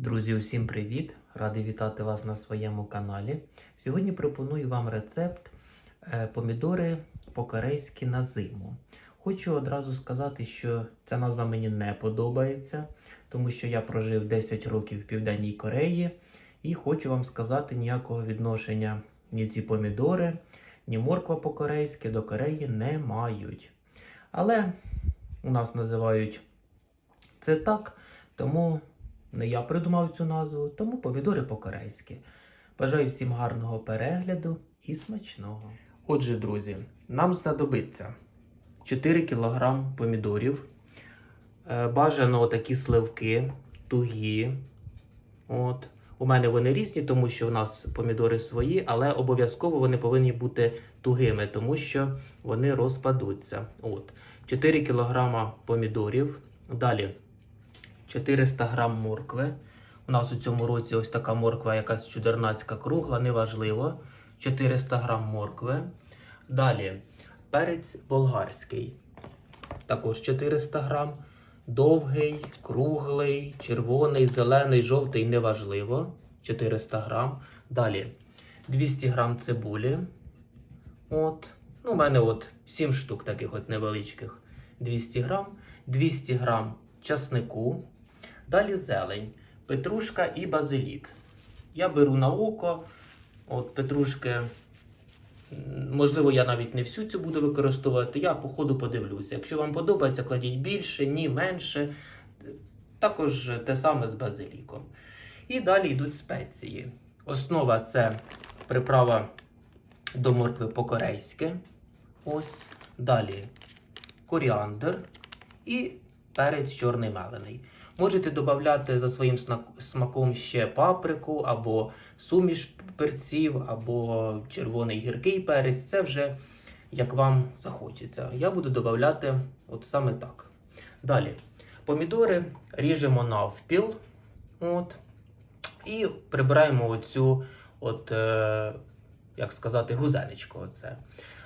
Друзі, усім привіт! Радий вітати вас на своєму каналі. Сьогодні пропоную вам рецепт е, помідори по-корейськи на зиму. Хочу одразу сказати, що ця назва мені не подобається, тому що я прожив 10 років в Південній Кореї і хочу вам сказати, ніякого відношення ні ці помідори, ні морква по-корейськи до Кореї не мають. Але у нас називають це так, тому не я придумав цю назву, тому помідори по-корейськи. Бажаю всім гарного перегляду і смачного. Отже, друзі, нам знадобиться 4 кг помідорів. Е, Бажано такі сливки, тугі. От. У мене вони різні, тому що у нас помідори свої, але обов'язково вони повинні бути тугими, тому що вони розпадуться. От. 4 кг помідорів. Далі 400 грам моркви. У нас у цьому році ось така морква, якась чудернацька кругла, неважливо. 400 грам моркви. Далі перець болгарський. Також 400 грам. Довгий, круглий, червоний, зелений, жовтий, неважливо. 400 грам. Далі 200 грам цибулі. От. Ну, у мене от 7 штук таких от невеличких. 200 грам. 200 грам часнику. Далі зелень, петрушка і базилік. Я беру на око. От петрушки, можливо, я навіть не всю цю буду використовувати. Я по ходу подивлюся. Якщо вам подобається, кладіть більше, ні, менше. Також те саме з базиліком. І далі йдуть спеції. Основа це приправа до моркви по-корейськи. Ось. Далі коріандр і перець чорний мелений. Можете додати за своїм смаком ще паприку, або суміш перців, або червоний гіркий перець. Це вже як вам захочеться. Я буду додати от саме так. Далі. Помідори ріжемо навпіл. От. І прибираємо оцю, от, е, як сказати, гузеничку. Оце.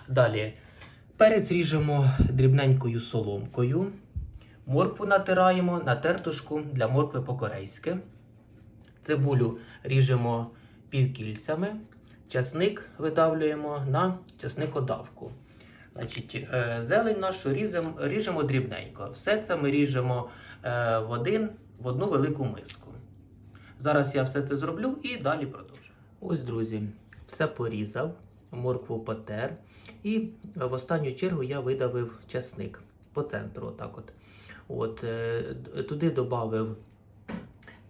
Далі. Перець ріжемо дрібненькою соломкою. Моркву натираємо на тертушку для моркви по-корейськи. Цибулю ріжемо півкільцями. Часник видавлюємо на часникодавку. Значить, е, зелень нашу ріжемо дрібненько. Все це ми ріжемо е, в, один, в одну велику миску. Зараз я все це зроблю і далі продовжу. Ось, друзі, все порізав, моркву потер. І в останню чергу я видавив часник по центру. Отак от. От, е, туди додав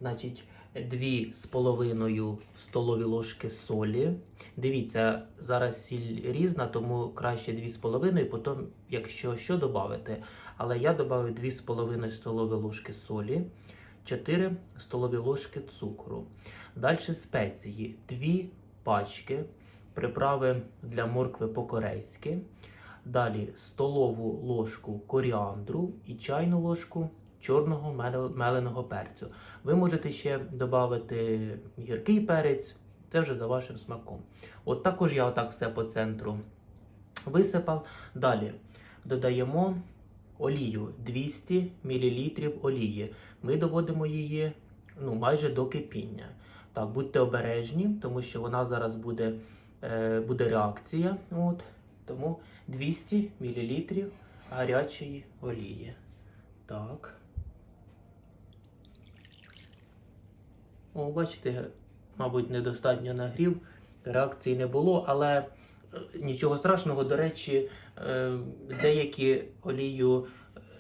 значить, дві з половиною столові ложки солі. Дивіться, зараз сіль різна, тому краще дві з половиною, потім, якщо що, додати. Але я додав дві з половиною столові ложки солі, 4 столові ложки цукру. Далі спеції, дві пачки приправи для моркви по-корейськи. Далі столову ложку коріандру і чайну ложку чорного меленого перцю. Ви можете ще додати гіркий перець, це вже за вашим смаком. От також я отак все по центру висипав. Далі додаємо олію 200 мл олії. Ми доводимо її ну, майже до кипіння. Так, будьте обережні, тому що вона зараз буде, е, буде реакція. От, тому 200 мл гарячої олії. Так. О, бачите, мабуть, недостатньо нагрів, реакції не було, але е, нічого страшного, до речі, е, деякі олію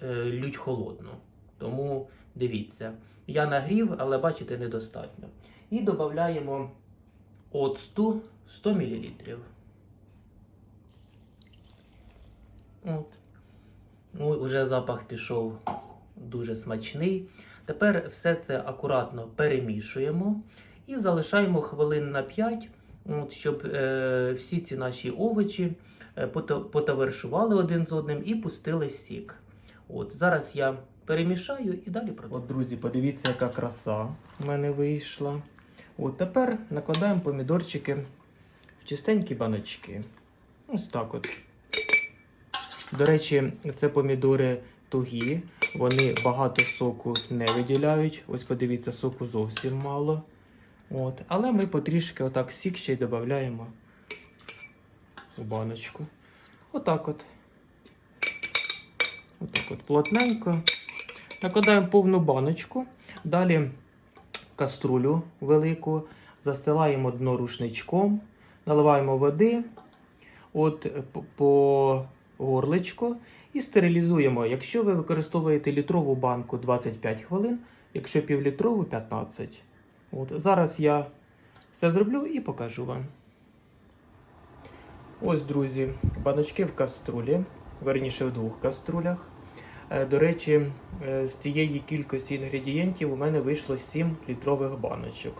е, лють холодну. Тому дивіться, я нагрів, але бачите, недостатньо. І додаємо оцту 100 мл. От. Ну, вже запах пішов дуже смачний. Тепер все це акуратно перемішуємо і залишаємо хвилин на 5, от, щоб е, всі ці наші овочі е, потоваришували один з одним і пустили сік. От, зараз я перемішаю і далі продовжую. От, друзі, подивіться, яка краса в мене вийшла. От тепер накладаємо помідорчики в чистенькі баночки. Ось так от. До речі, це помідори тугі. Вони багато соку не виділяють. Ось подивіться, соку зовсім мало. От. Але ми потрішки отак сік ще й додаємо у баночку. Отак от. Отак от плотненько. Накладаємо повну баночку. Далі каструлю велику, застилаємо дно рушничком, наливаємо води от по горличку і стерилізуємо. Якщо ви використовуєте літрову банку 25 хвилин, якщо півлітрову 15. От, зараз я все зроблю і покажу вам. Ось, друзі, баночки в каструлі, верніше в двох каструлях. Е, До речі, е, з цієї кількості інгредієнтів у мене вийшло 7 літрових баночок.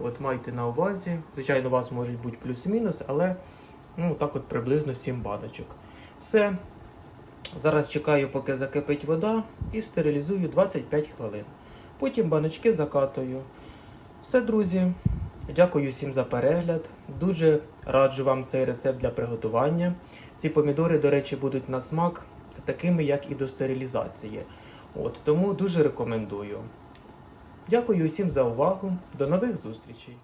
От майте на увазі. Звичайно, у вас може бути плюс-мінус, але ну, так от приблизно 7 баночок. Все. Зараз чекаю, поки закипить вода, і стерилізую 25 хвилин. Потім баночки закатую. Все, друзі. Дякую всім за перегляд. Дуже раджу вам цей рецепт для приготування. Ці помідори, до речі, будуть на смак такими, як і до стерилізації. От, тому дуже рекомендую. Дякую всім за увагу. До нових зустрічей!